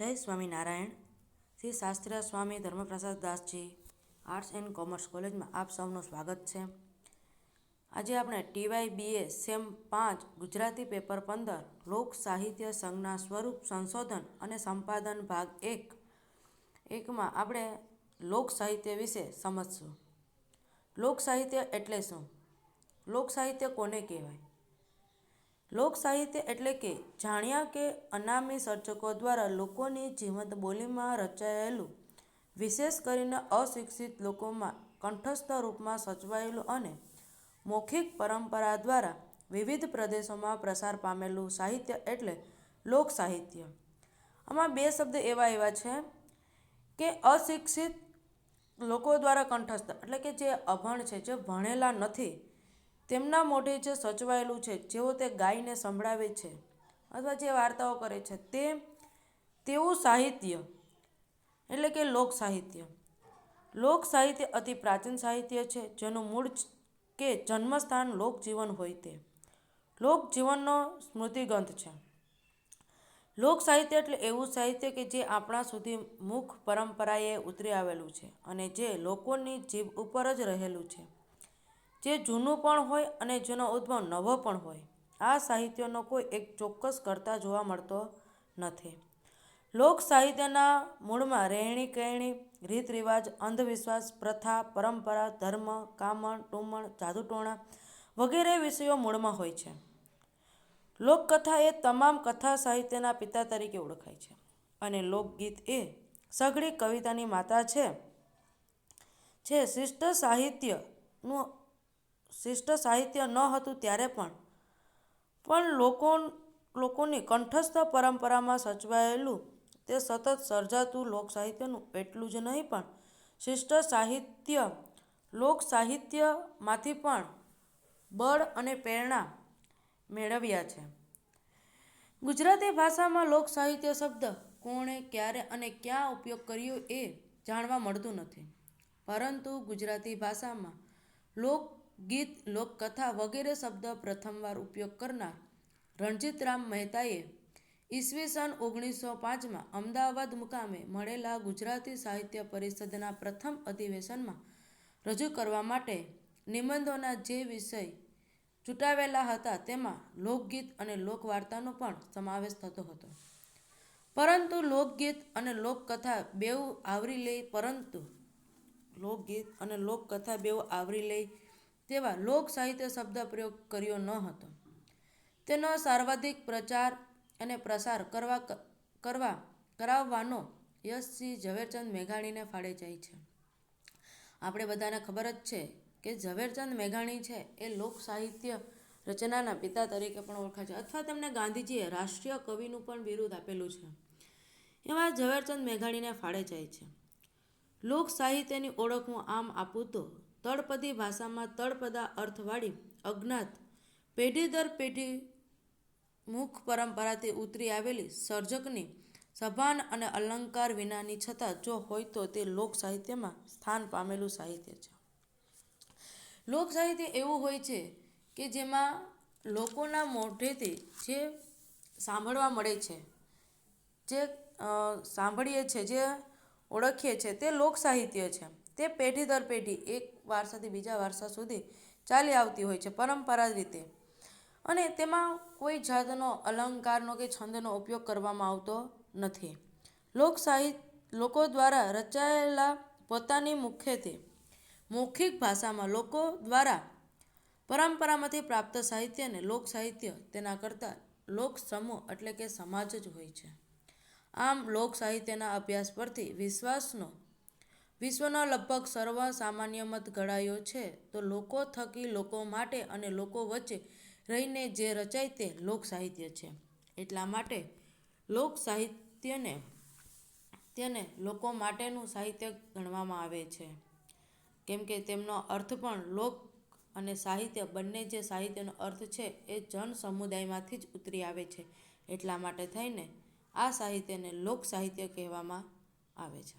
જય સ્વામિનારાયણ. શ્રી શાસ્ત્રીય Swami Dharmaprasad Dasji arts and commerce કોલેજમાં આપ સૌનું સ્વાગત છે. આજે આપણે ટીવાય બીએ સેમ પાંચ ગુજરાતી પેપર પંદર લોક સાહિત્ય સંજ્ઞા સ્વરૂપ સંશોધન અને સંપાદન ભાગ એક એકમાં આપણે લોક સાહિત્ય વિશે સમજશું. લોક સાહિત્ય એટલે શું? લોક સાહિત્ય કોને કહેવાય? લોક સાહિત્ય એટલે કે જાણ્યા કે અનામી સર્જકો દ્વારા લોકોની જીવંત બોલીમાં રચાયેલું, વિશેષ કરીને અશિક્ષિત લોકોમાં કંઠસ્થ રૂપમાં સચવાયેલું અને મૌખિક પરંપરા દ્વારા વિવિધ પ્રદેશોમાં પ્રસાર પામેલું સાહિત્ય એટલે લોક સાહિત્ય. આમાં બે શબ્દ એવા એવા છે કે અશિક્ષિત લોકો દ્વારા કંઠસ્થ, એટલે કે જે અભણ છે, જે ભણેલા નથી તેમના મોઢે જે સચવાયેલું છે, જેઓ તે ગાયને સંભળાવે છે અથવા જે વાર્તાઓ કરે છે, તે તેવું સાહિત્ય એટલે કે લોક સાહિત્ય. લોક સાહિત્ય અતિ પ્રાચીન સાહિત્ય છે, જેનું મૂળ કે જન્મસ્થાન લોકજીવન હોય તે. લોકજીવનનો સ્મૃતિગ્રંથ છે. લોક સાહિત્ય એટલે એવું સાહિત્ય કે જે આપણા સુધી મુખ પરંપરાએ ઉતરી આવેલું છે અને જે લોકોની જીભ ઉપર જ રહેલું છે. જે જૂનું પણ હોય અને જેનો ઉદ્ભવ નવો પણ હોય. આ સાહિત્યનો કોઈ એક ચોક્કસ કરતા જોવા મળતો નથી. લોક સાહિત્યના મૂળમાં રહેણી કહેણી રીત રિવાજ અંધવિશ્વાસ, પ્રથા, પરંપરા, ધર્મ, કામણ ટુમણ જાદુટોણા વગેરે વિષયો મૂળમાં હોય છે. લોકકથા એ તમામ કથા સાહિત્યના પિતા તરીકે ઓળખાય છે અને લોકગીત એ સઘળી કવિતાની માતા છે. જે શિષ્ટ સાહિત્યનું શિષ્ટ સાહિત્ય ન હતું ત્યારે પણ. પણ લોકો, લોકોની કંઠસ્થ પરંપરામાં સચવાયેલું તે સતત સર્જાતું લોક સાહિત્યનું એટલું જ નહીં પણ શિષ્ટ સાહિત્ય, લોક સાહિત્યમાંથી પણ બળ અને પ્રેરણા મેળવ્યા છે. ગુજરાતી ભાષામાં લોક સાહિત્ય શબ્દ કોણે, ક્યારે અને ક્યાં ઉપયોગ કર્યો એ જાણવા મળતું નથી. પરંતુ ગુજરાતી ભાષામાં લોકગીત લોકકથા વગેરે શબ્દ પ્રથમવાર ઉપયોગ કરનાર રણજીતરામ મહેતાએ ઈસવીસન ઓગણીસો પાંચમાં અમદાવાદ મુકામે મળેલા ગુજરાતી સાહિત્ય પરિષદના પ્રથમ અધિવેશનમાં રજૂ કરવા માટે નિબંધોના જે વિષય ચૂંટાવેલા હતા તેમાં લોકગીત અને લોકવાર્તાનો પણ સમાવેશ થતો હતો. પરંતુ લોકગીત અને લોકકથા બેઉ આવરી લઈ પરંતુ લોકગીત અને લોકકથા બેઉ આવરી લે તેવા લોક સાહિત્ય શબ્દ પ્રયોગ કર્યો ન હતો. તેનો સર્વાધિક પ્રચાર અને પ્રસાર કરવા કરવા કરાવવાનો યશસિંહ ઝવેરચંદ મેઘાણીને ફાળે જાય છે. આપણે બધાને ખબર જ છે કે ઝવેરચંદ મેઘાણી છે એ લોક સાહિત્ય રચનાના પિતા તરીકે પણ ઓળખાય છે અથવા તેમને ગાંધીજીએ રાષ્ટ્રીય કવિનું પણ બિરુદ આપેલું છે. એવા ઝવેરચંદ મેઘાણીને ફાળે જાય છે. લોક સાહિત્યની ઓળખ હું આમ આપું તો તળપદી ભાષામાં તળપદા અર્થવાળી અજ્ઞાત પેઢી દર પેઢી મુખ પરંપરાથી ઉતરી આવેલી સર્જકની સભાન અને અલંકાર વિનાની છતાં જો હોય તો તે લોક સાહિત્યમાં સ્થાન પામેલું સાહિત્ય છે. લોક સાહિત્ય એવું હોય છે કે જેમાં લોકોના મોઢેથી જે સાંભળવા મળે છે, જે સાંભળીએ છીએ જે ઓળખીએ છીએ તે લોક સાહિત્ય છે. તે પેઢી દર પેઢી એક વારસાથી બીજા વારસા સુધી ચાલી આવતી હોય છે પરંપરા રીતે. અને તેમાં કોઈ જાતનો અલંકારનો કે છંદનો ઉપયોગ કરવામાં આવતો નથી. લોક સાહિત્ય, લોકો દ્વારા રચાયેલા પોતાની મુખ્યત્વે મૌખિક ભાષામાં લોકો દ્વારા પરંપરામાંથી પ્રાપ્ત સાહિત્યને લોક સાહિત્ય તેના કરતાં લોક સમૂહ એટલે કે સમાજ જ હોય છે. આમ, લોક સાહિત્યના અભ્યાસ પરથી વિશ્વાસનો વિશ્વનો લગભગ સર્વ સામાન્ય મત ઘડાયો છે. તો લોકો થકી લોકો માટે અને લોકો વચ્ચે રહીને જે રચાય તે લોક સાહિત્ય છે. એટલા માટે લોક સાહિત્યને, તેને લોકો માટેનું સાહિત્ય ગણવામાં આવે છે. કેમ કે તેમનો અર્થ પણ લોક અને સાહિત્ય બંને જે સાહિત્યનો અર્થ છે એ જન સમુદાયમાંથી જ ઉતરી આવે છે. એટલા માટે થઈને આ સાહિત્યને લોક સાહિત્ય કહેવામાં આવે છે.